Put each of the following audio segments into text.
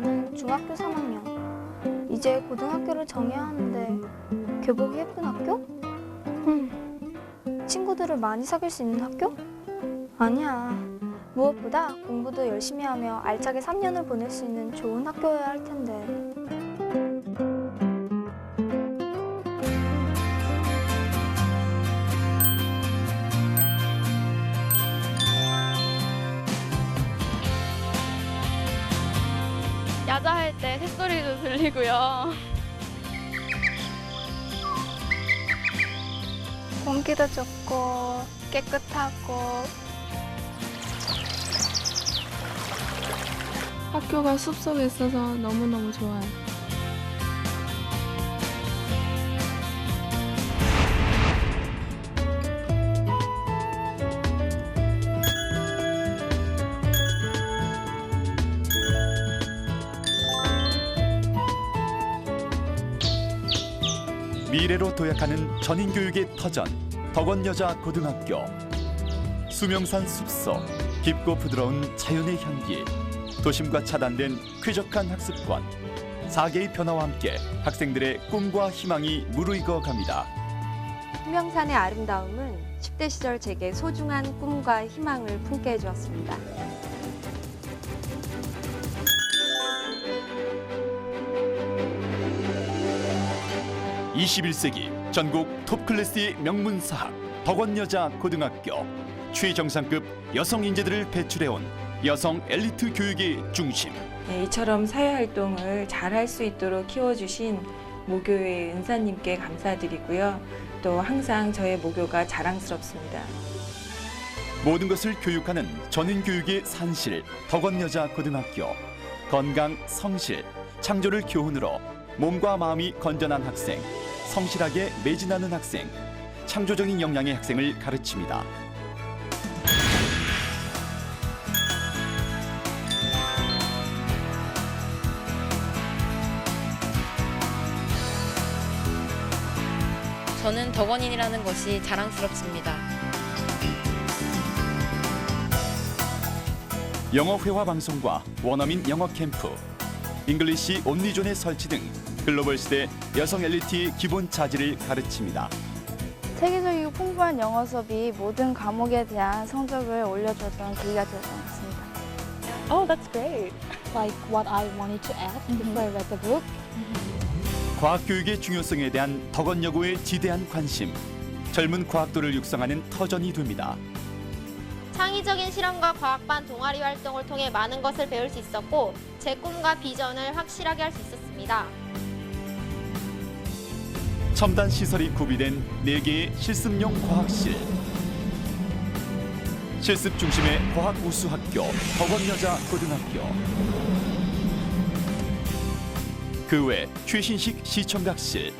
나는 중학교 3학년. 이제 고등학교를 정해야 하는데 교복이 예쁜 학교? 음, 친구들을 많이 사귈 수 있는 학교? 아니야. 무엇보다 공부도 열심히 하며 알차게 3년을 보낼 수 있는 좋은 학교여야 할 텐데. 야자 할 때 새소리도 들리고요. 공기도 좋고 깨끗하고 학교가 숲속에 있어서 너무너무 좋아요. 미래로 도약하는 전인교육의 터전 덕원여자 고등학교 수명산 숲속 깊고 부드러운 자연의 향기 도심과 차단된 쾌적한 학습권 4개의 변화와 함께 학생들의 꿈과 희망이 무르익어 갑니다. 수명산의 아름다움은 10대 시절 제게 소중한 꿈과 희망을 품게 해주었습니다. 21세기 전국 톱클래스의 명문 사학 덕원여자 고등학교 최정상급 여성 인재들을 배출해온 여성 엘리트 교육의 중심 네, 이처럼 사회 활동을 잘 할 수 있도록 키워주신 모교의 은사님께 감사드리고요. 또 항상 저의 모교가 자랑스럽습니다. 모든 것을 교육하는 전인 교육의 산실 덕원여자 고등학교 건강 성실 창조를 교훈으로 몸과 마음이 건전한 학생 성실하게 매진하는 학생 창조적인 역량의 학생을 가르칩니다. 저는 덕원인이라는 것이 자랑스럽습니다. 영어 회화 방송과 원어민 영어 캠프 잉글리시 온리존의 설치 등 글로벌 시대 여성 엘리트의 기본 자질을 가르칩니다. 세계적이고 풍부한 영어 수업이 모든 과목에 대한 성적을 올려주었던 계기가 되었던 것 같습니다. Oh, that's great. like what I wanted to add before I read the book. 과학 교육의 중요성에 대한 덕원 여고의 지대한 관심 젊은 과학도를 육성하는 터전이 됩니다. 창의적인 실험과 과학반 동아리 활동을 통해 많은 것을 배울 수 있었고 제 꿈과 비전을 확실하게 할 수 있었습니다. 첨단 시설이 구비된 네개의 실습용 과학실. 실습 중심의 과학 우수 학교 덕원여자 고등학교. 그 외 최신식 시청각실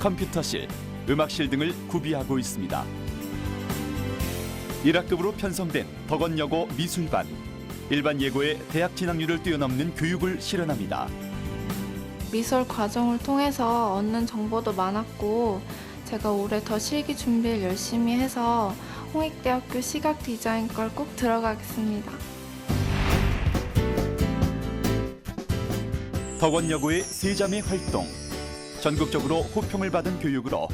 컴퓨터실 음악실 등을 구비하고 있습니다. 1학급으로 편성된 덕원여고 미술반. 일반 예고의 대학 진학률을 뛰어넘는 교육을 실현합니다 미술 과정을 통해서 얻는 정보도 많았고 제가 올해 더 실기 준비를 열심히 해서 홍익대학교 시각 디자인과를 꼭 들어가겠습니다. 덕원여고의 세자매 활동 전국적으로 호평을 받은 교육으로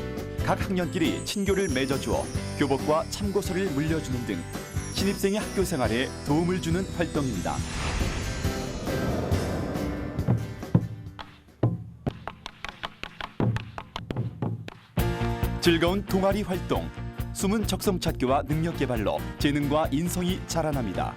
각 학년끼리 친교를 맺어주어 교복과 참고서를 물려주는 등 신입생의 학교 생활에 도움을 주는 활동입니다. 즐거운 동아리 활동 숨은 적성 찾기와 능력 개발로 재능과 인성이 자라납니다.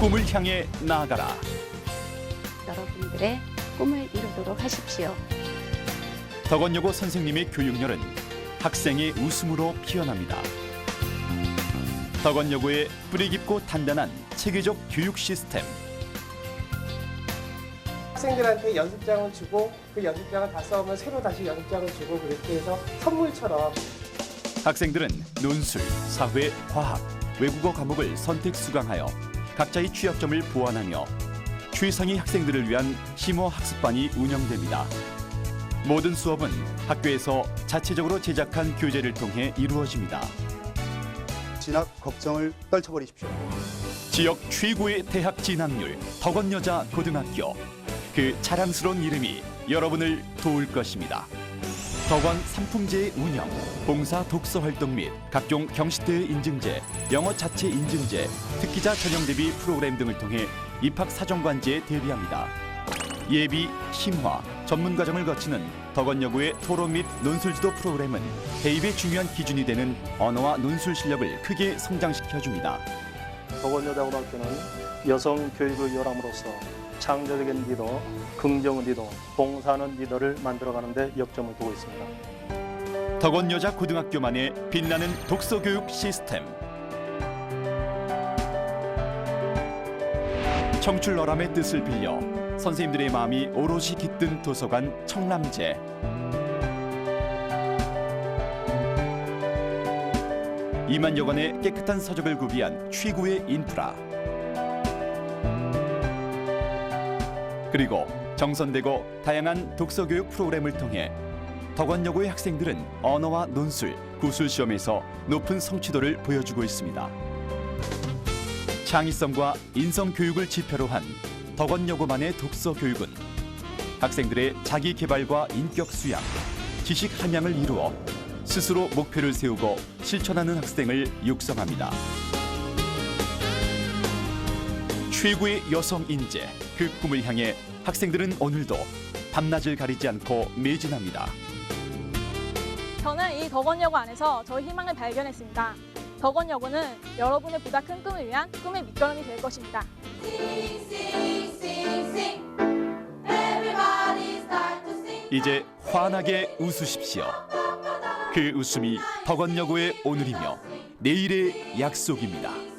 꿈을 향해 나아가라. 여러분들의 꿈을 이루도록 하십시오. 덕원여고 선생님의 교육열은 학생의 웃음으로 피어납니다. 덕원여고의 뿌리 깊고 단단한 체계적 교육 시스템. 학생들한테 연습장을 주고 그 연습장을 다 써오면 새로 다시 연습장을 주고 그렇게 해서 선물처럼 학생들은 논술, 사회, 과학, 외국어 과목을 선택 수강하여 각자의 취약점을 보완하며 최상위 학생들을 위한 심화 학습반이 운영됩니다. 모든 수업은 학교에서 자체적으로 제작한 교재를 통해 이루어집니다. 진학 걱정을 떨쳐버리십시오. 지역 최고의 대학 진학률 덕원여자 고등학교 그 자랑스러운 이름이 여러분을 도울 것입니다. 덕원 상품제의 운영, 봉사 독서 활동 및 각종 경시대회 인증제, 영어 자체 인증제, 특기자 전형 대비 프로그램 등을 통해 입학 사정관제에 대비합니다. 예비, 심화, 전문 과정을 거치는 덕원여고의 토론 및 논술지도 프로그램은 대입의 중요한 기준이 되는 언어와 논술 실력을 크게 성장시켜 줍니다. 덕원여자고등학교는 여성 교육을 열함으로써 창조적인 리더, 긍정 리더, 봉사하는 리더를 만들어가는 데 역점을 두고 있습니다. 덕원여자 고등학교만의 빛나는 독서 교육 시스템. 청출어람의 뜻을 빌려 선생님들의 마음이 오롯이 깃든 도서관 청남제. 이만여 권의 깨끗한 서적을 구비한 최고의 인프라 그리고 정선되고 다양한 독서교육 프로그램을 통해 덕원여고의 학생들은 언어와 논술, 구술 시험에서 높은 성취도를 보여주고 있습니다. 창의성과 인성 교육을 지표로 한 덕원여고만의 독서 교육은 학생들의 자기 개발과 인격 수양, 지식 함양을 이루어 스스로 목표를 세우고 실천하는 학생을 육성합니다. 최고의 여성 인재 그 꿈을 향해 학생들은 오늘도 밤낮을 가리지 않고 매진합니다. 저는 이 덕원여고 안에서 저의 희망을 발견했습니다. 덕원여고는 여러분의 보다 큰 꿈을 위한 꿈의 밑거름이 될 것입니다. 이제 환하게 웃으십시오. 그 웃음이 덕원여고의 오늘이며 내일의 약속입니다.